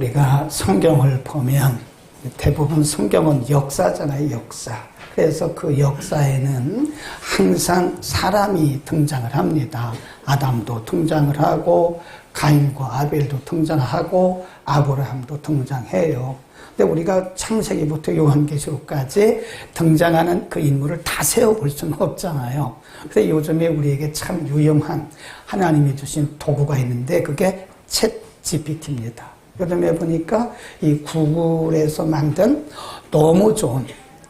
우리가 성경을 보면 대부분 성경은 역사잖아요, 역사. 그래서 그 역사에는 항상 사람이 등장을 합니다. 아담도 등장을 하고 가인과 아벨도 등장하고 아브라함도 등장해요. 근데 우리가 창세기부터 요한계시록까지 등장하는 그 인물을 다 세어볼 수는 없잖아요. 그래서 요즘에 우리에게 참 유용한 하나님이 주신 도구가 있는데 그게 챗 GPT입니다. 요즘에 보니까 이 구글에서 만든 너무 좋은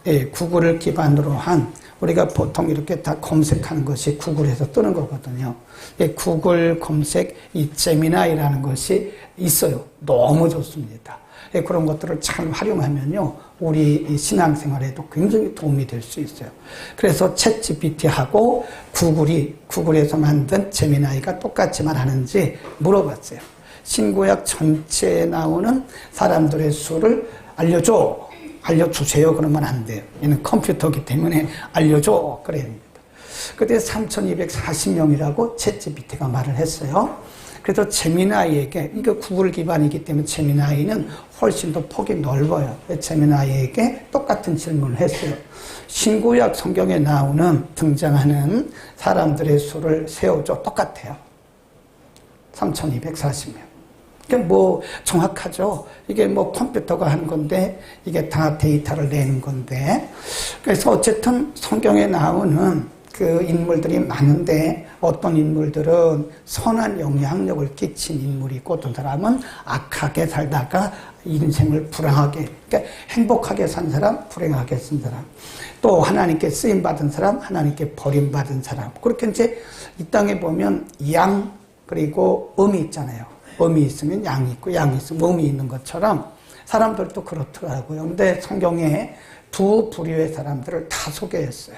예, 구글을 기반으로 한 우리가 보통 이렇게 다 검색하는 것이 구글에서 뜨는 거거든요. 예, 구글 검색 이 제미나이라는 것이 있어요. 너무 좋습니다. 예, 그런 것들을 잘 활용하면요, 우리 신앙생활에도 굉장히 도움이 될 수 있어요. 그래서 챗 GPT하고 구글이 구글에서 만든 제미나이가 똑같이 말하는지 물어봤어요. 신구약 전체에 나오는 사람들의 수를 알려줘. 알려주세요. 그러면 안 돼요. 얘는 컴퓨터기 때문에 알려줘. 그래야 됩니다. 그때 3240명이라고 챗GPT가 말을 했어요. 그래서 제미나이에게, 이거 구글 기반이기 때문에 제미나이는 훨씬 더 폭이 넓어요. 제미나이에게 똑같은 질문을 했어요. 신구약 성경에 나오는 등장하는 사람들의 수를 세워줘. 똑같아요. 3240명. 이게 뭐 정확하죠. 이게 뭐 컴퓨터가 한 건데 이게 다 데이터를 내는 건데 그래서 어쨌든 성경에 나오는 그 인물들이 많은데 어떤 인물들은 선한 영향력을 끼친 인물이 있고 어떤 사람은 악하게 살다가 인생을 불행하게 그러니까 행복하게 산 사람 불행하게 산 사람 또 하나님께 쓰임 받은 사람 하나님께 버림 받은 사람 그렇게 이제 이 땅에 보면 양 그리고 음이 있잖아요. 음이 있으면 양이 있고 양이 있으면 음이 있는 것처럼 사람들도 그렇더라고요. 근데 성경에 두 부류의 사람들을 다 소개했어요.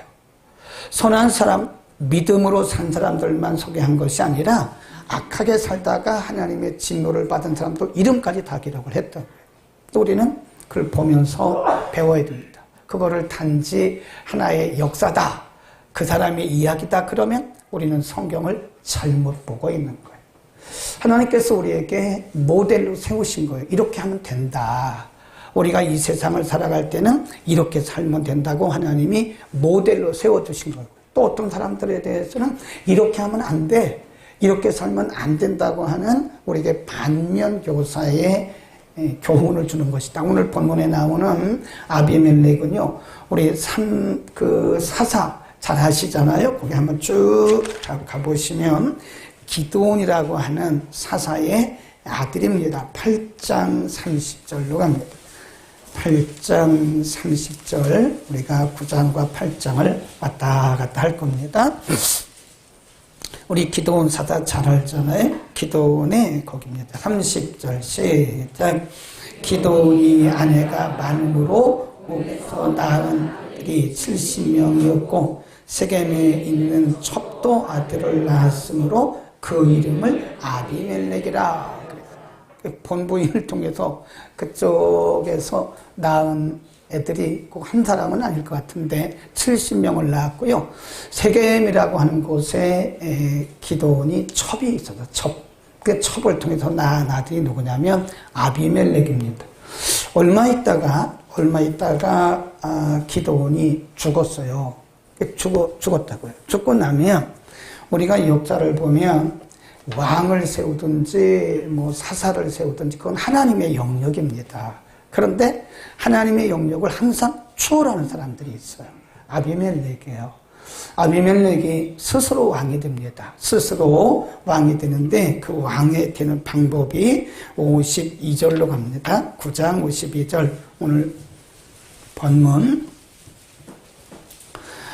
선한 사람, 믿음으로 산 사람들만 소개한 것이 아니라 악하게 살다가 하나님의 진노를 받은 사람들 이름까지 다 기록을 했던 거예요. 우리는 그걸 보면서 배워야 됩니다. 그거를 단지 하나의 역사다. 그 사람의 이야기다. 그러면 우리는 성경을 잘못 보고 있는 거예요. 하나님께서 우리에게 모델로 세우신 거예요. 이렇게 하면 된다. 우리가 이 세상을 살아갈 때는 이렇게 살면 된다고 하나님이 모델로 세워주신 거예요. 또 어떤 사람들에 대해서는 이렇게 하면 안 돼. 이렇게 살면 안 된다고 하는 우리에게 반면 교사의 교훈을 주는 것이다. 오늘 본문에 나오는 아비멜렉은요, 우리 삼, 그 사사 잘 아시잖아요. 거기 한번 쭉 가보시면 기도온이라고 하는 사사의 아들입니다. 8장 30절로 갑니다. 8장 30절 우리가 9장과 8장을 왔다 갔다 할 겁니다. 우리 기도원 사다 잘 알잖아요. 기도원의 거기입니다. 30절 시작. 기도원이 아내가 만으로 몸에서 낳은 들이 70명이었고 세겜에 있는 첩도 아들을 낳았으므로 그 이름을 아비멜렉이라 그 본부인을 통해서 그쪽에서 낳은 애들이 꼭 한 사람은 아닐 것 같은데 70명을 낳았고요. 세겜이라고 하는 곳에 기도원이 첩이 있어서 첩. 그 첩을 통해서 낳은 아들이 누구냐면 아비멜렉입니다. 얼마 있다가 얼마 있다가 아, 기도원이 죽었어요. 죽어, 죽었다고요. 죽고 나면 우리가 역사를 보면 왕을 세우든지 뭐 사사를 세우든지 그건 하나님의 영역입니다. 그런데 하나님의 영역을 항상 추월하는 사람들이 있어요. 아비멜렉이에요. 아비멜렉이 스스로 왕이 됩니다. 스스로 왕이 되는데 그 왕이 되는 방법이 52절로 갑니다. 9장 52절 오늘 본문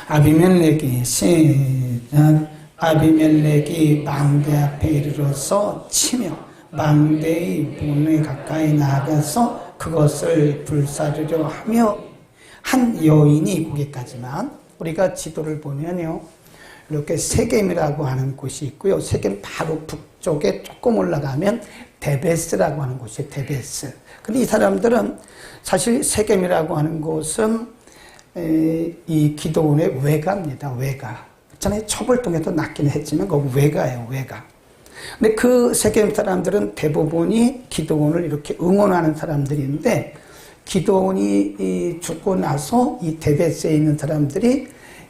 아비멜렉이 시작 아비멜렉이 망대 앞에 이르러서 치며 망대의 문에 가까이 나가서 그것을 불사르려 하며 한 여인이 거기까지만 우리가 지도를 보면요. 이렇게 세겜이라고 하는 곳이 있고요. 세겜 바로 북쪽에 조금 올라가면 데베스라고 하는 곳이 데베스. 근데 이 사람들은 사실 세겜이라고 하는 곳은 이 기도원의 외가입니다. 외가 전에 첩을 통해서 낳기는 했지만 그 외가예요, 외가. 근데 그 세겜 사람들은 대부분이 기도원을 이렇게 응원하는 사람들인데 기도원이 이 죽고 나서 이 데베스에 있는 사람들이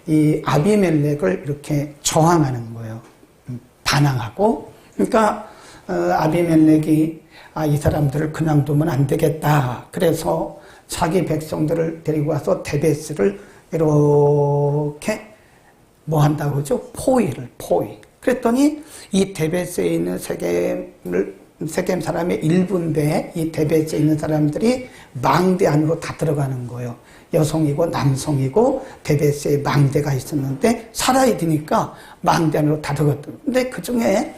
이 아비멜렉을 이렇게 저항하는 거예요. 음, 반항하고. 그러니까 어, 아비멜렉이 아, 이 사람들을 그냥 두면 안 되겠다. 그래서 자기 백성들을 데리고 와서 데베스를 이렇게 뭐 한다고 그러죠? 포위를, 포위. 그랬더니 이 데베스에 있는 세겜을, 세겜 사람의 일부인데 이 데베스에 있는 사람들이 망대 안으로 다 들어가는 거예요. 여성이고 남성이고 데베스에 망대가 있었는데 살아야 되니까 망대 안으로 다 들어갔던. 근데 그 중에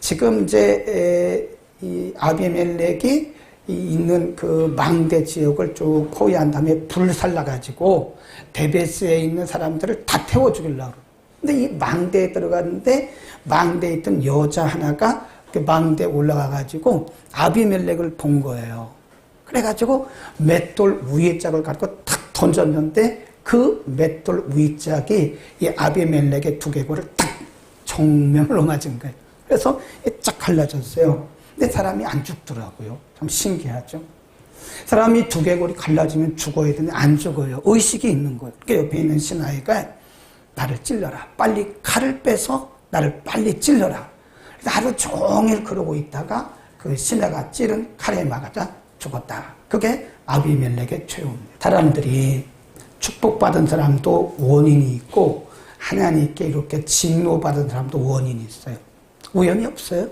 지금 이제 이 아비멜렉이 있는 그 망대 지역을 쭉 포위한 다음에 불 살라가지고 데베스에 있는 사람들을 다 태워 죽이려고. 근데 이 망대에 들어갔는데 망대에 있던 여자 하나가 그 망대에 올라가가지고 아비멜렉을 본 거예요. 그래가지고 맷돌 위짝을 갖고 탁 던졌는데 그 맷돌 위짝이 이 아비멜렉의 두개골을 딱 정면으로 맞은 거예요. 그래서 쫙 갈라졌어요. 근데 사람이 안 죽더라고요. 참 신기하죠. 사람이 두개골이 갈라지면 죽어야 되는데 안 죽어요. 의식이 있는 거예요. 그 옆에 있는 신하이가 나를 찔러라. 빨리 칼을 빼서 나를 빨리 찔러라. 하루 종일 그러고 있다가 그 신하가 찌른 칼에 막아자 죽었다. 그게 아비멜렉의 최후입니다. 사람들이 축복받은 사람도 원인이 있고 하나님께 이렇게 진노받은 사람도 원인이 있어요. 우연이 없어요.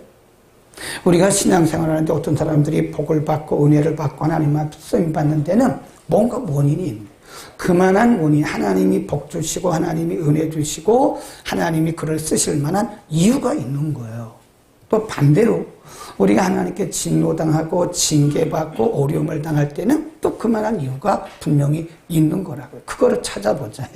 우리가 신앙생활 하는데 어떤 사람들이 복을 받고 은혜를 받고 하나님 앞에 쓰임 받는 데는 뭔가 원인이 있는 그만한 원인, 하나님이 복 주시고 하나님이 은혜 주시고 하나님이 그를 쓰실 만한 이유가 있는 거예요. 또 반대로 우리가 하나님께 진노당하고 징계받고 어려움을 당할 때는 또 그만한 이유가 분명히 있는 거라고요. 그거를 찾아보자.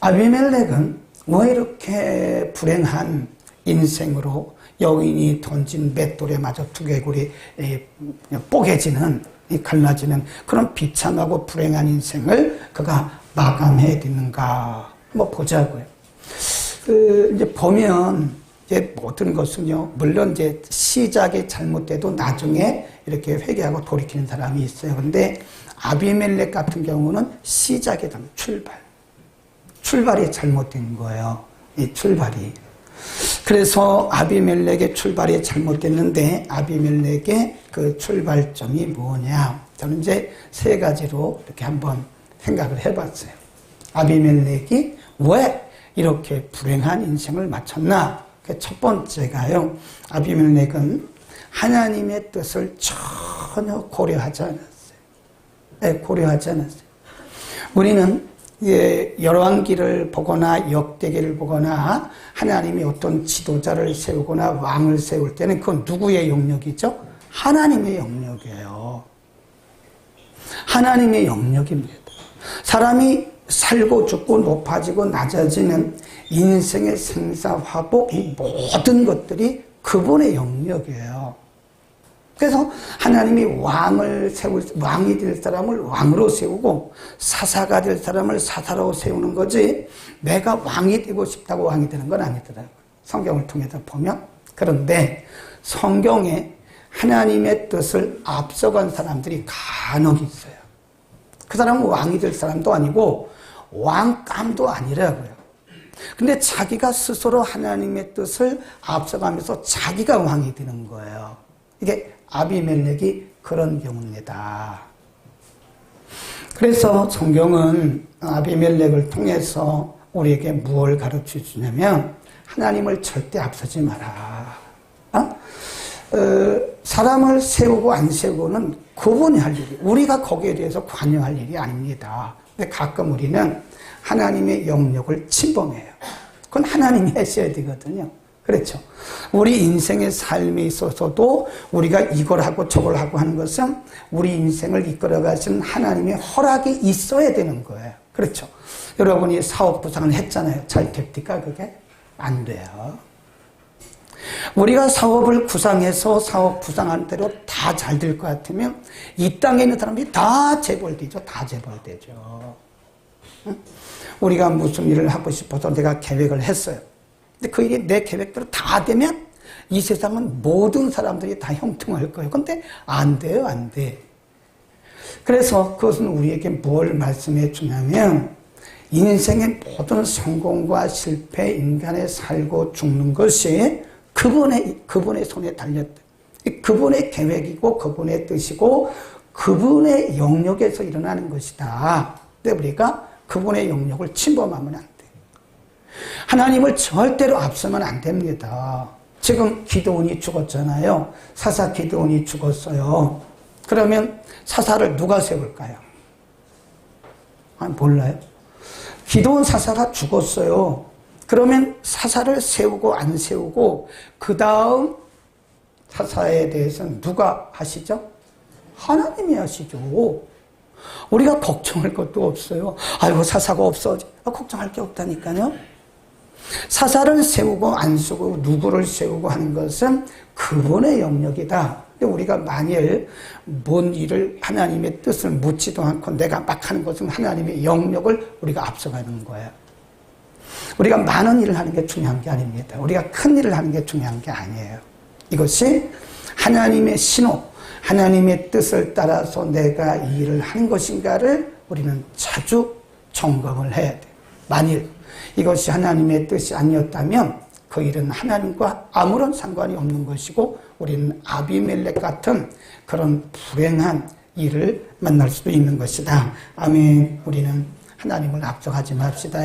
아비멜렉은 왜 이렇게 불행한 인생으로 여인이 던진 맷돌에 맞아 두개골이 뽀개지는 갈라지는 그런 비참하고 불행한 인생을 그가 마감해야 되는가 뭐 보자고요. 그 이제 보면 이제 모든 것은요 물론 이제 시작이 잘못돼도 나중에 이렇게 회개하고 돌이키는 사람이 있어요. 근데 아비멜렉 같은 경우는 시작이 좀 출발 출발이 잘못된 거예요. 이 출발이. 그래서 아비멜렉의 출발이 잘못됐는데 아비멜렉의 그 출발점이 뭐냐? 저는 이제 세 가지로 이렇게 한번 생각을 해봤어요. 아비멜렉이 왜 이렇게 불행한 인생을 마쳤나? 그 첫 번째가요. 아비멜렉은 하나님의 뜻을 전혀 고려하지 않았어요. 네, 고려하지 않았어요. 우리는 예, 열왕기를 보거나 역대기를 보거나 하나님이 어떤 지도자를 세우거나 왕을 세울 때는 그건 누구의 영역이죠? 하나님의 영역이에요. 하나님의 영역입니다. 사람이 살고 죽고 높아지고 낮아지는 인생의 생사화복 이 모든 것들이 그분의 영역이에요. 그래서 하나님이 왕을 세울, 왕이 될 사람을 왕으로 세우고 사사가 될 사람을 사사로 세우는 거지 내가 왕이 되고 싶다고 왕이 되는 건 아니더라고요. 성경을 통해서 보면. 그런데 성경에 하나님의 뜻을 앞서간 사람들이 간혹 있어요. 그 사람은 왕이 될 사람도 아니고 왕감도 아니라고요. 근데 자기가 스스로 하나님의 뜻을 앞서가면서 자기가 왕이 되는 거예요. 이게 아비멜렉이 그런 경우입니다. 그래서 성경은 아비멜렉을 통해서 우리에게 무엇을 가르쳐 주냐면 하나님을 절대 앞서지 마라. 어? 어, 사람을 세우고 안 세우고는 그분이 할 일이 우리가 거기에 대해서 관여할 일이 아닙니다. 근데 가끔 우리는 하나님의 영역을 침범해요. 그건 하나님이 하셔야 되거든요. 그렇죠. 우리 인생의 삶에 있어서도 우리가 이걸 하고 저걸 하고 하는 것은 우리 인생을 이끌어 가시는 하나님의 허락이 있어야 되는 거예요. 그렇죠. 여러분이 사업 부상을 했잖아요. 잘 됩니까? 그게? 안 돼요. 우리가 사업을 구상해서 사업 구상한 대로 다 잘 될 것 같으면 이 땅에 있는 사람들이 다 재벌되죠. 다 재벌되죠. 우리가 무슨 일을 하고 싶어서 내가 계획을 했어요. 근데 그 일이 내 계획대로 다 되면 이 세상은 모든 사람들이 다 형통할 거예요. 근데 안 돼요, 안 돼. 그래서 그것은 우리에게 뭘 말씀해 주냐면 인생의 모든 성공과 실패, 인간의 살고 죽는 것이 그분의, 그분의 손에 달렸다. 그분의 계획이고 그분의 뜻이고 그분의 영역에서 일어나는 것이다. 근데 우리가 그분의 영역을 침범하면 안 돼. 하나님을 절대로 앞서면 안 됩니다. 지금 기도원이 죽었잖아요. 사사 기도원이 죽었어요. 그러면 사사를 누가 세울까요? 아, 몰라요. 기도원 사사가 죽었어요. 그러면 사사를 세우고 안 세우고 그 다음 사사에 대해서는 누가 하시죠? 하나님이 하시죠. 우리가 걱정할 것도 없어요. 아이고 사사가 없어. 아, 걱정할 게 없다니까요. 사사를 세우고 안 세우고 누구를 세우고 하는 것은 그분의 영역이다. 우리가 만일 뭔 일을 하나님의 뜻을 묻지도 않고 내가 막 하는 것은 하나님의 영역을 우리가 앞서가는 거예요. 우리가 많은 일을 하는 게 중요한 게 아닙니다. 우리가 큰 일을 하는 게 중요한 게 아니에요. 이것이 하나님의 신호, 하나님의 뜻을 따라서 내가 이 일을 하는 것인가를 우리는 자주 점검을 해야 돼. 만일 이것이 하나님의 뜻이 아니었다면 그 일은 하나님과 아무런 상관이 없는 것이고 우리는 아비멜렉 같은 그런 불행한 일을 만날 수도 있는 것이다. 아멘. 우리는 하나님을 앞서가지 맙시다.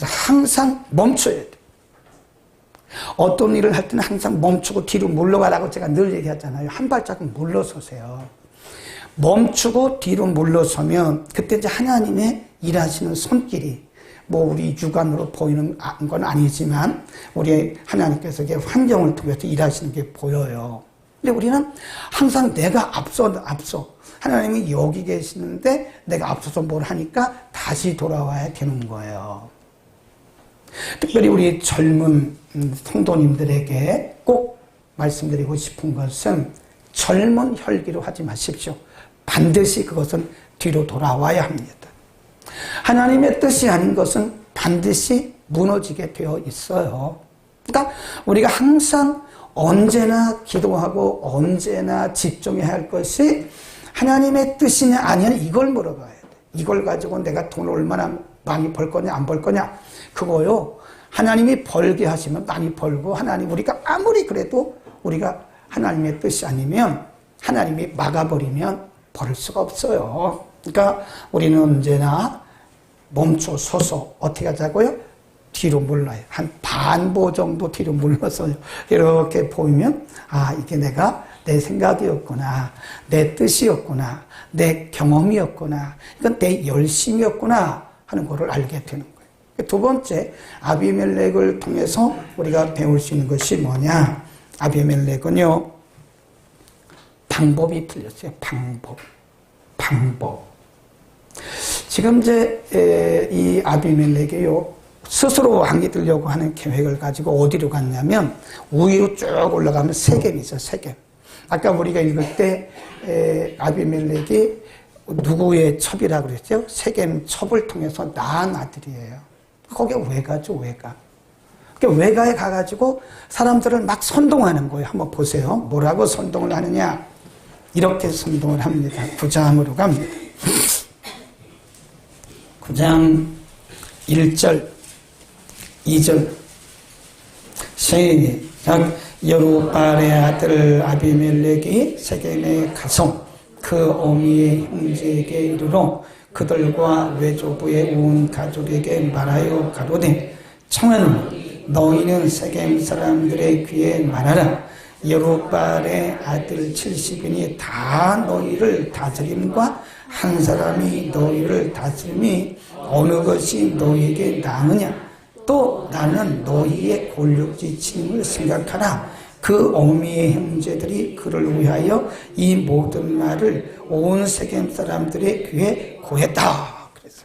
항상 멈춰야 돼. 어떤 일을 할 때는 항상 멈추고 뒤로 물러가라고 제가 늘 얘기하잖아요. 한 발자국 물러서세요. 멈추고 뒤로 물러서면 그때 이제 하나님의 일하시는 손길이 뭐 우리 육안으로 보이는 건 아니지만 우리 하나님께서 환경을 통해서 일하시는 게 보여요. 근데 우리는 항상 내가 앞서 앞서 하나님이 여기 계시는데 내가 앞서서 뭘 하니까 다시 돌아와야 되는 거예요. 특별히 우리 젊은 성도님들에게 꼭 말씀드리고 싶은 것은 젊은 혈기로 하지 마십시오. 반드시 그것은 뒤로 돌아와야 합니다. 하나님의 뜻이 아닌 것은 반드시 무너지게 되어 있어요. 그러니까 우리가 항상 언제나 기도하고 언제나 집중해야 할 것이 하나님의 뜻이냐 아니냐 이걸 물어봐야 돼. 이걸 가지고 내가 돈을 얼마나 많이 벌 거냐 안 벌 거냐 그거요. 하나님이 벌게 하시면 많이 벌고 하나님 우리가 아무리 그래도 우리가 하나님의 뜻이 아니면 하나님이 막아버리면 벌을 수가 없어요. 그러니까 우리는 언제나 멈춰 서서 어떻게 하자고요? 뒤로 물러요. 한 반보 정도 뒤로 물러서요. 이렇게 보이면 아 이게 내가 내 생각이었구나, 내 뜻이었구나, 내 경험이었구나, 이건 내 열심이었구나 하는 것을 알게 되는 거예요. 두 번째 아비멜렉을 통해서 우리가 배울 수 있는 것이 뭐냐? 아비멜렉은요 방법이 틀렸어요. 방법, 방법. 지금 이제 이 아비멜렉이요 스스로 왕이 되려고 하는 계획을 가지고 어디로 갔냐면 위로 쭉 올라가면 세겜이 있어 세겜. 아까 우리가 읽을 때 아비멜렉이 누구의 첩이라 그랬죠? 세겜 첩을 통해서 낳은 아들이에요. 거기에 왜 가죠? 왜 가? 그러니까 외가에 가가지고 사람들을 막 선동하는 거예요. 한번 보세요. 뭐라고 선동을 하느냐? 이렇게 선동을 합니다. 구장으로 갑니다. 9장 1절, 2절. 시작. 여루발의 아들 아비멜렉이 세겜에 가서 그 어미의 형제에게 이르러 그들과 외조부의 온 가족에게 말하여 가로되 청하노니 너희는 세겜 사람들의 귀에 말하라 여루발의 아들 70인이 다 너희를 다스림과 한 사람이 너희를 다스림이 어느 것이 너희에게 나느냐 또 나는 너희의 골육지침을 생각하라 그 어미의 형제들이 그를 위하여 이 모든 말을 온 세겜 사람들의 귀에 고했다. 그래서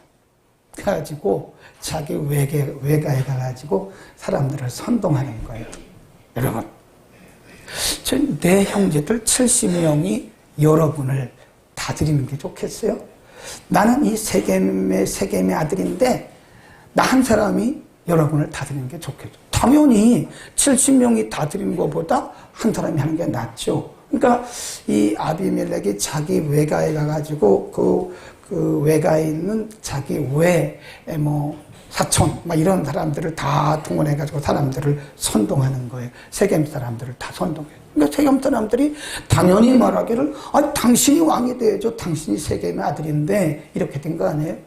그래가지고 자기 외계 외가에 가가지고 사람들을 선동하는 거예요. 여러분, 내 형제들 70명이 여러분을 다스리는 게 좋겠어요? 나는 이 세겜의 세겜의 아들인데 나 한 사람이 여러분을 다스리는 게 좋겠죠. 당연히 70명이 다 드리는 것보다 한 사람이 하는 게 낫죠. 그러니까 이 아비멜렉이 자기 외가에 가가지고 그, 그 외가에 있는 자기 외 뭐 사촌 막 이런 사람들을 다 동원해 가지고 사람들을 선동하는 거예요. 세겜 사람들을 다 선동해요. 그러니까 세겜 사람들이 당연히 말하기를 아 당신이 왕이 돼야죠. 당신이 세겜의 아들인데 이렇게 된 거 아니에요?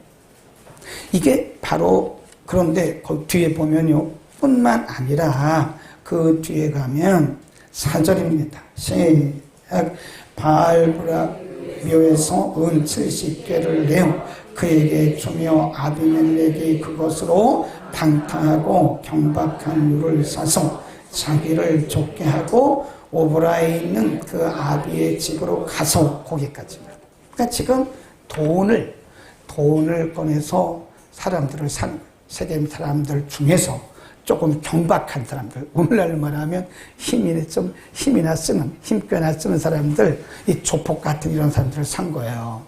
이게 바로 그런데 그 뒤에 보면요. 뿐만 아니라 그 뒤에 가면 사절입니다. 시작. 바알브라 묘에서 은 70개를 내어 그에게 주며 아비멜렉이 그것으로 방탕하고 경박한 유를 사서 자기를 쫓게 하고 오브라에 있는 그 아비의 집으로 가서 거기까지입니다. 그러니까 지금 돈을 돈을 꺼내서 사람들을 산 세계 사람들 중에서 조금 경박한 사람들, 오늘날 말하면 힘이 좀 힘이나 쓰는 힘꽤나 쓰는 사람들, 이 조폭 같은 이런 사람들을 산 거예요.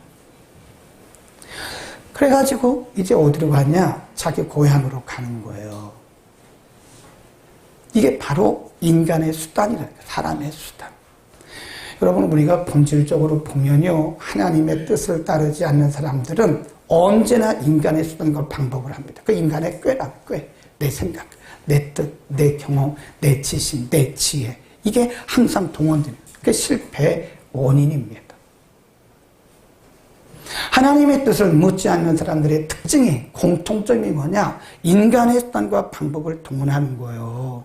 그래가지고 이제 어디로 가냐? 자기 고향으로 가는 거예요. 이게 바로 인간의 수단이라는 거예요. 사람의 수단. 여러분 우리가 본질적으로 보면요 하나님의 뜻을 따르지 않는 사람들은 언제나 인간의 수단과 방법을 합니다. 그 인간의 꾀라 꾀, 내 생각, 내 뜻, 내 경험, 내 지식, 내 지혜 이게 항상 동원됩니다. 그 실패의 원인입니다. 하나님의 뜻을 묻지 않는 사람들의 특징이 공통점이 뭐냐? 인간의 수단과 방법을 동원하는 거예요.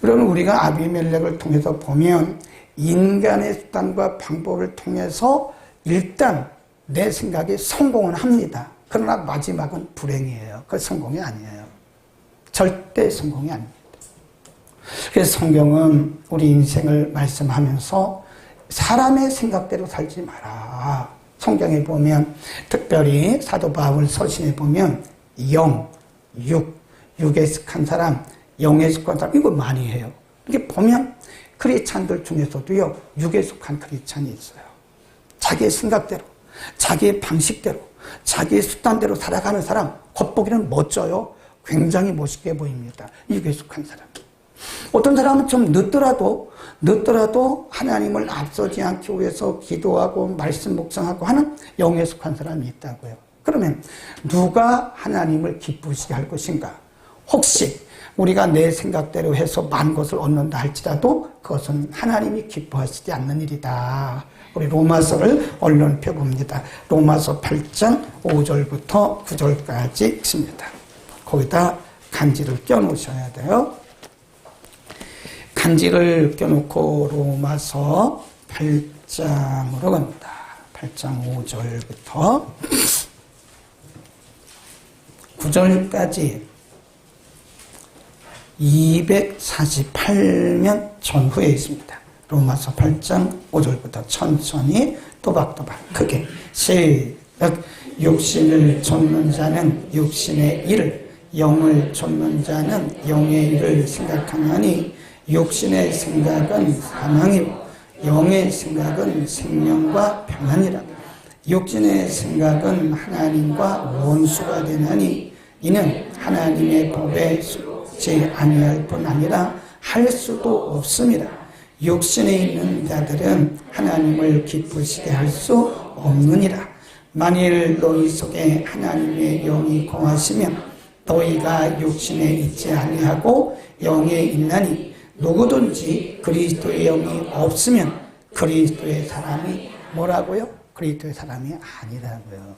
그러면 우리가 아비멜렉을 통해서 보면 인간의 수단과 방법을 통해서 일단 내 생각에 성공은 합니다. 그러나 마지막은 불행이에요. 그 성공이 아니에요. 절대 성공이 아닙니다. 그래서 성경은 우리 인생을 말씀하면서 사람의 생각대로 살지 마라. 성경에 보면 특별히 사도 바울 서신에 보면 영, 육, 육에 속한 사람, 영에 속한 사람 이거 많이 해요. 이게 보면 크리스찬들 중에서도요 육에 속한 크리스찬이 있어요. 자기의 생각대로, 자기의 방식대로, 자기의 수단대로 살아가는 사람 겉보기는 멋져요. 굉장히 멋있게 보입니다. 육에 속한 사람. 어떤 사람은 좀 늦더라도 늦더라도 하나님을 앞서지 않기 위해서 기도하고 말씀 묵상하고 하는 영에 속한 사람이 있다고요. 그러면 누가 하나님을 기쁘시게 할 것인가? 혹시 우리가 내 생각대로 해서 많은 것을 얻는다 할지라도 그것은 하나님이 기뻐하시지 않는 일이다. 우리 로마서를 얼른 펴봅니다. 로마서 8장 5절부터 9절까지 있습니다. 거기다 간지를 껴놓으셔야 돼요. 간지를 껴놓고 로마서 8장으로 갑니다. 8장 5절부터 9절까지 248년 전후에 있습니다. 로마서 8장 5절부터 천천히 또박또박 크게 시작 육신을 좇는 자는 육신의 일을 영을 좇는 자는 영의 일을 생각하나니 육신의 생각은 사망이고 영의 생각은 생명과 평안이라 육신의 생각은 하나님과 원수가 되나니 이는 하나님의 법에 제 아니할 뿐 아니라 할 수도 없습니다. 육신에 있는 자들은 하나님을 기쁘시게 할 수 없느니라. 만일 너희 속에 하나님의 영이 거하시면 너희가 육신에 있지 아니하고 영에 있나니 누구든지 그리스도의 영이 없으면 그리스도의 사람이 뭐라고요? 그리스도의 사람이 아니라고요.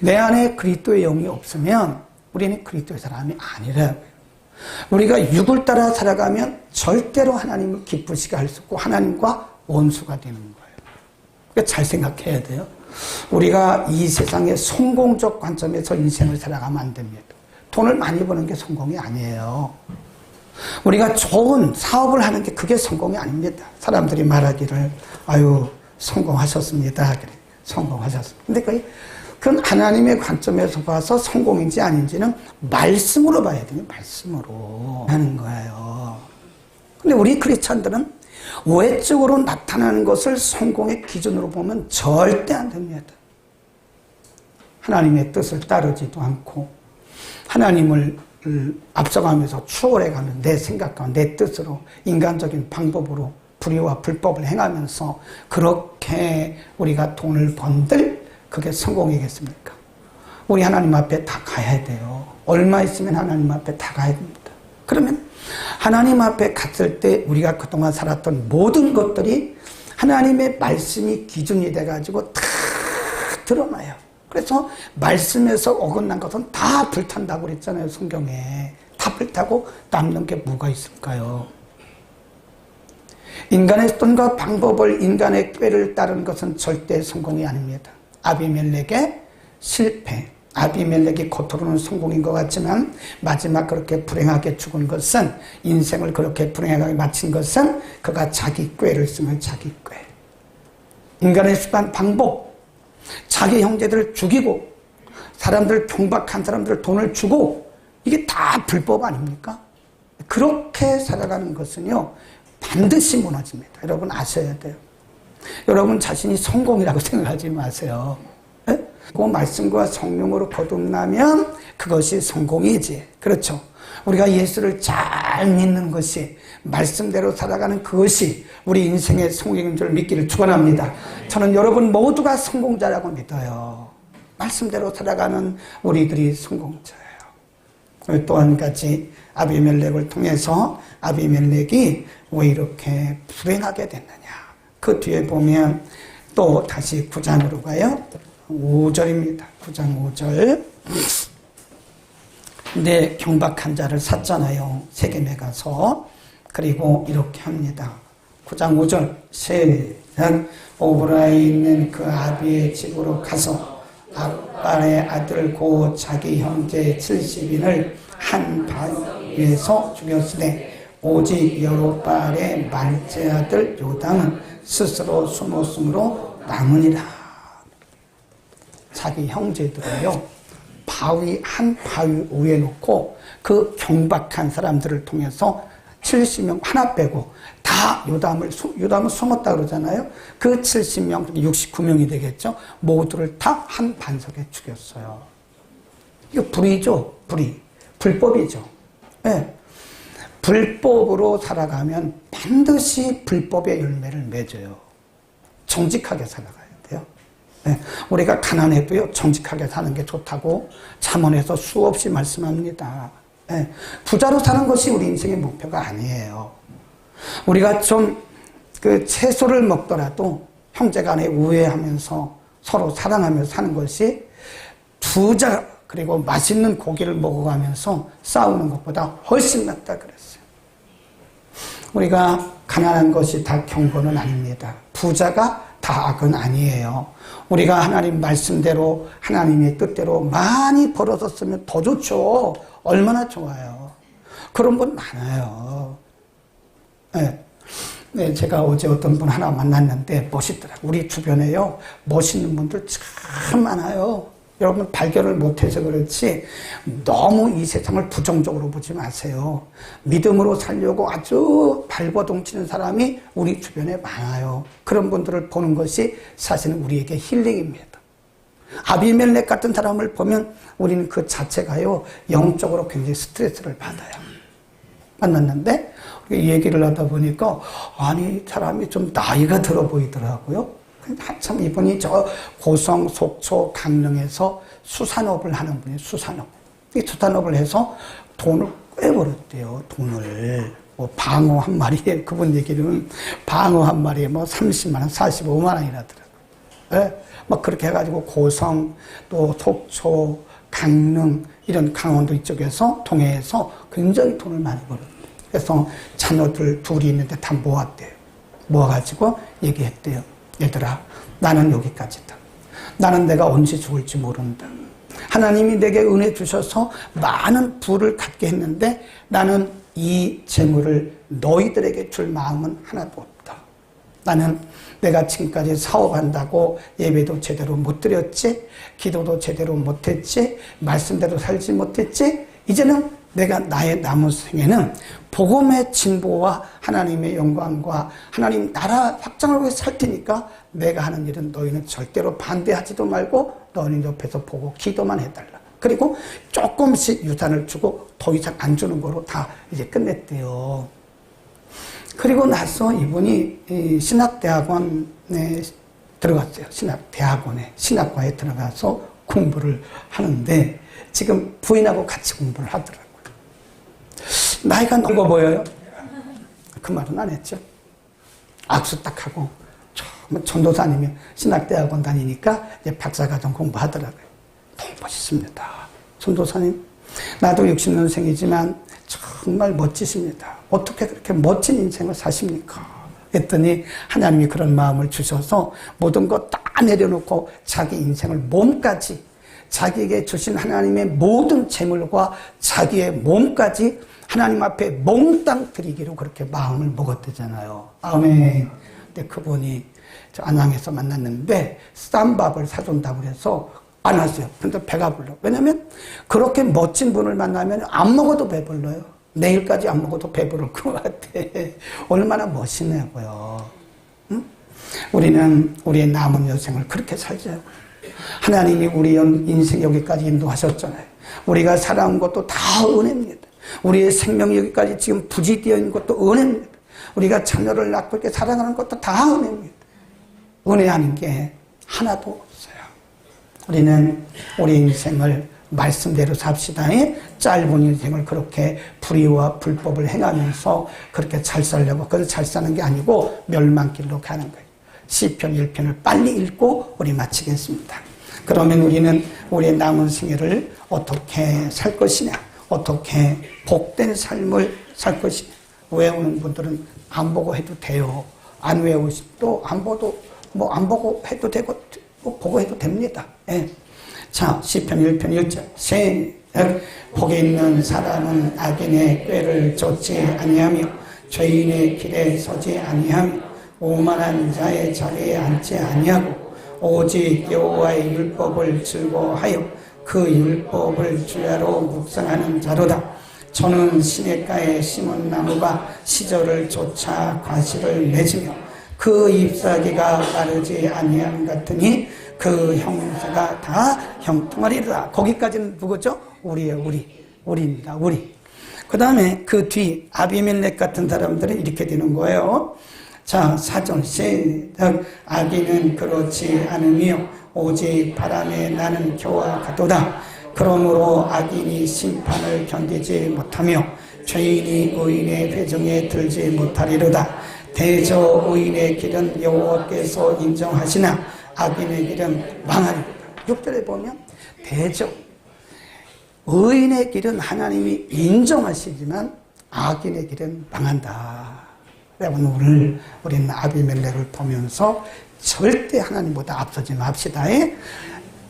내 안에 그리스도의 영이 없으면 우리는 그리스도의 사람이 아니라 우리가 육을 따라 살아가면 절대로 하나님을 기쁘시게 할 수 없고 하나님과 원수가 되는 거예요. 그러니까 잘 생각해야 돼요. 우리가 이 세상의 성공적 관점에서 인생을 살아가면 안 됩니다. 돈을 많이 버는 게 성공이 아니에요. 우리가 좋은 사업을 하는 게 그게 성공이 아닙니다. 사람들이 말하기를 아유 성공하셨습니다. 그래 성공하셨습니다. 근데 그게 그건 하나님의 관점에서 봐서 성공인지 아닌지는 말씀으로 봐야 돼요. 말씀으로 하는 거예요. 근데 우리 크리스찬들은 외적으로 나타나는 것을 성공의 기준으로 보면 절대 안 됩니다. 하나님의 뜻을 따르지도 않고 하나님을 앞서가면서 추월해 가는 내 생각과 내 뜻으로 인간적인 방법으로 불의와 불법을 행하면서 그렇게 우리가 돈을 번들 그게 성공이겠습니까? 우리 하나님 앞에 다 가야 돼요. 얼마 있으면 하나님 앞에 다 가야 됩니다. 그러면 하나님 앞에 갔을 때 우리가 그동안 살았던 모든 것들이 하나님의 말씀이 기준이 돼가지고 다 드러나요. 그래서 말씀에서 어긋난 것은 다 불탄다고 그랬잖아요. 성경에. 다 불타고 남는 게 뭐가 있을까요? 인간의 돈과 방법을 인간의 꾀를 따르는 것은 절대 성공이 아닙니다. 아비멜렉의 실패, 아비멜렉이 겉으로는 성공인 것 같지만 마지막 그렇게 불행하게 죽은 것은 인생을 그렇게 불행하게 마친 것은 그가 자기 꾀를 쓰면 자기 꾀. 인간의 수단 방법, 자기 형제들을 죽이고 사람들 경박한 사람들 돈을 주고 이게 다 불법 아닙니까? 그렇게 살아가는 것은요 반드시 무너집니다. 여러분 아셔야 돼요. 여러분 자신이 성공이라고 생각하지 마세요. 그 말씀과 성령으로 거듭나면 그것이 성공이지. 그렇죠. 우리가 예수를 잘 믿는 것이 말씀대로 살아가는 그것이 우리 인생의 성공인 줄 믿기를 축원합니다. 저는 여러분 모두가 성공자라고 믿어요. 말씀대로 살아가는 우리들이 성공자예요. 또 한 가지 아비멜렉을 통해서 아비멜렉이 왜 이렇게 불행하게 됐느냐. 그 뒤에 보면 또 다시 9장으로 가요. 5절입니다. 9장 5절. 내 경박한 자를 샀잖아요. 세겜에 가서. 그리고 이렇게 합니다. 9장 5절. 세는 오브라에 있는 그 아비의 집으로 가서 아빠의 아들 고 자기 형제 70인을 한 바위에서 죽였으되 오직 여로발의 말제 아들 요당은 스스로 숨었으므로 남으니라. 자기 형제들을요, 바위, 한 바위 위에 놓고 그 경박한 사람들을 통해서 70명 하나 빼고 다 요담을, 요담을 숨었다 그러잖아요. 그 70명, 69명이 되겠죠. 모두를 다 한 반석에 죽였어요. 이거 불이죠, 불이. 불법이죠. 네. 불법으로 살아가면 반드시 불법의 열매를 맺어요. 정직하게 살아가요. 네, 우리가 가난해도요 정직하게 사는 게 좋다고 잠언에서 수없이 말씀합니다. 네, 부자로 사는 것이 우리 인생의 목표가 아니에요. 우리가 좀 그 채소를 먹더라도 형제간에 우애하면서 서로 사랑하면서 사는 것이 부자 그리고 맛있는 고기를 먹어가면서 싸우는 것보다 훨씬 낫다 그랬어요. 우리가 가난한 것이 다 경고는 아닙니다. 부자가 다 악은 아니에요. 우리가 하나님 말씀대로 하나님의 뜻대로 많이 벌어졌으면 더 좋죠. 얼마나 좋아요. 그런 분 많아요. 네. 네, 제가 어제 어떤 분 하나 만났는데 멋있더라고요. 우리 주변에요, 멋있는 분들 참 많아요. 여러분 발견을 못해서 그렇지 너무 이 세상을 부정적으로 보지 마세요. 믿음으로 살려고 아주 발버둥치는 사람이 우리 주변에 많아요. 그런 분들을 보는 것이 사실은 우리에게 힐링입니다. 아비멜렉 같은 사람을 보면 우리는 그 자체가요 영적으로 굉장히 스트레스를 받아요. 만났는데 얘기를 하다 보니까 아니 사람이 좀 나이가 들어 보이더라고요. 한참 이분이 저 고성, 속초, 강릉에서 수산업을 하는 분이에요. 수산업. 이 수산업을 해서 돈을 꽤 벌었대요. 돈을. 뭐 방어 한 마리에 그분 얘기는 방어 한 마리에 뭐 30만 원, 45만 원이라더라고요. 예? 막 그렇게 해가지고 고성 또 속초, 강릉 이런 강원도 이쪽에서 동해에서 굉장히 돈을 많이 벌었대요. 그래서 자녀들 둘이 있는데 다 모았대요. 모아가지고 얘기했대요. 얘들아, 나는 여기까지다. 나는 내가 언제 죽을지 모른다. 하나님이 내게 은혜 주셔서 많은 부를 갖게 했는데 나는 이 재물을 너희들에게 줄 마음은 하나도 없다. 나는 내가 지금까지 사업한다고 예배도 제대로 못 드렸지, 기도도 제대로 못했지, 말씀대로 살지 못했지, 이제는 내가 나의 남은 생에는 복음의 진보와 하나님의 영광과 하나님 나라 확장을 위해 살 테니까 내가 하는 일은 너희는 절대로 반대하지도 말고 너희는 옆에서 보고 기도만 해달라. 그리고 조금씩 유산을 주고 더 이상 안 주는 거로 다 이제 끝냈대요. 그리고 나서 이분이 이 신학대학원에 들어갔어요. 신학대학원에, 신학과에 들어가서 공부를 하는데 지금 부인하고 같이 공부를 하더라고요. 나이가 늙어 보여요? 그 말은 안 했죠. 악수 딱 하고, 뭐 전도사님이 신학대학원 다니니까 이제 박사과정 공부하더라고요. 너무 멋있습니다. 전도사님, 나도 60년생이지만 정말 멋지십니다. 어떻게 그렇게 멋진 인생을 사십니까? 했더니 하나님이 그런 마음을 주셔서 모든 것다 내려놓고 자기 인생을 몸까지 자기에게 주신 하나님의 모든 재물과 자기의 몸까지 하나님 앞에 몽땅 드리기로 그렇게 마음을 먹었대잖아요. 아멘. 근데 그분이 저 안양에서 만났는데 싼 밥을 사준다고 해서 안 왔어요. 근데 배가 불러. 왜냐면 그렇게 멋진 분을 만나면 안 먹어도 배불러요. 내일까지 안 먹어도 배부를 것 같아. 얼마나 멋있냐고요. 응? 우리는 우리의 남은 여생을 그렇게 살자고요. 하나님이 우리 인생 여기까지 인도하셨잖아요. 우리가 살아온 것도 다 은혜입니다. 우리의 생명이 여기까지 지금 부지되어 있는 것도 은혜입니다. 우리가 자녀를 낳고 이렇게 살아가는 것도 다 은혜입니다. 은혜 아닌 게 하나도 없어요. 우리는 우리 인생을 말씀대로 삽시다. 짧은 인생을 그렇게 불의와 불법을 행하면서 그렇게 잘 살려고 그래서 잘 사는 게 아니고 멸망길로 가는 거예요. 시편 1편을 빨리 읽고 우리 마치겠습니다. 그러면 우리는 우리의 남은 생애를 어떻게 살 것이냐? 어떻게 복된 삶을 살 것이냐? 외우는 분들은 안 보고 해도 돼요. 안 외우시도 안 보도 뭐 안 보고 해도 되고 뭐 보고 해도 됩니다. 예. 자, 시편 1편 1절. 세 복이 있는 사람은 악인의 꾀를 쫓지 아니하며 죄인의 길에 서지 아니하며 오만한 자의 자리에 앉지 아니하고 오직 여호와의 율법을 즐거워하여 그 율법을 주야로 묵상하는 자로다. 저는 시냇가에 심은 나무가 시절을 쫓아 과실을 맺으며 그 잎사귀가 마르지 아니함 같으니 그 형세가 다 형통하리라. 거기까지는 누구죠? 우리의 우리. 우리입니다. 우리. 그 다음에 그 뒤 아비멜렉 같은 사람들은 이렇게 되는 거예요. 자, 사전 시작. 악인은 그렇지 않으며 오직 바람에 나는 겨와 같도다. 그러므로 악인이 심판을 견디지 못하며 죄인이 의인의 회정에 들지 못하리로다. 대저 의인의 길은 여호와께서 인정하시나 악인의 길은 망하리로다. 6절에 보면 대저 의인의 길은 하나님이 인정하시지만 악인의 길은 망한다. 여러분 오늘 우리는 아비멜렉을 보면서 절대 하나님보다 앞서지 맙시다.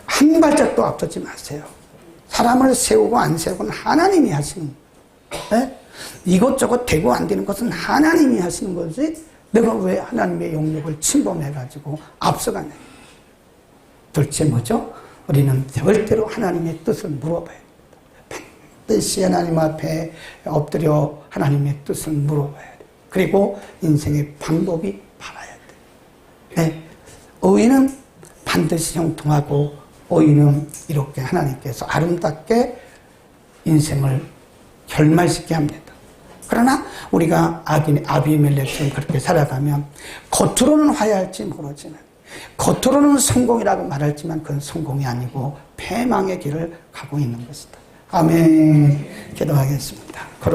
한 발짝도 앞서지 마세요. 사람을 세우고 안 세우고는 하나님이 하시는 네? 이것저것 되고 안 되는 것은 하나님이 하시는 거지 내가 왜 하나님의 영역을 침범해가지고 앞서가냐. 둘째 뭐죠? 우리는 절대로 하나님의 뜻을 물어봐야 됩니다. 반드시 하나님 앞에 엎드려 하나님의 뜻을 물어봐야 돼요. 그리고 인생의 방법이 바라야 돼요. 네. 의인은 반드시 형통하고 의인은 이렇게 하나님께서 아름답게 인생을 결말시게 합니다. 그러나 우리가 아긴, 아비멜렉처럼 그렇게 살아가면 겉으로는 화해할지 모르지만 겉으로는 성공이라고 말할지만 그건 성공이 아니고 패망의 길을 가고 있는 것이다. 아멘. 기도하겠습니다.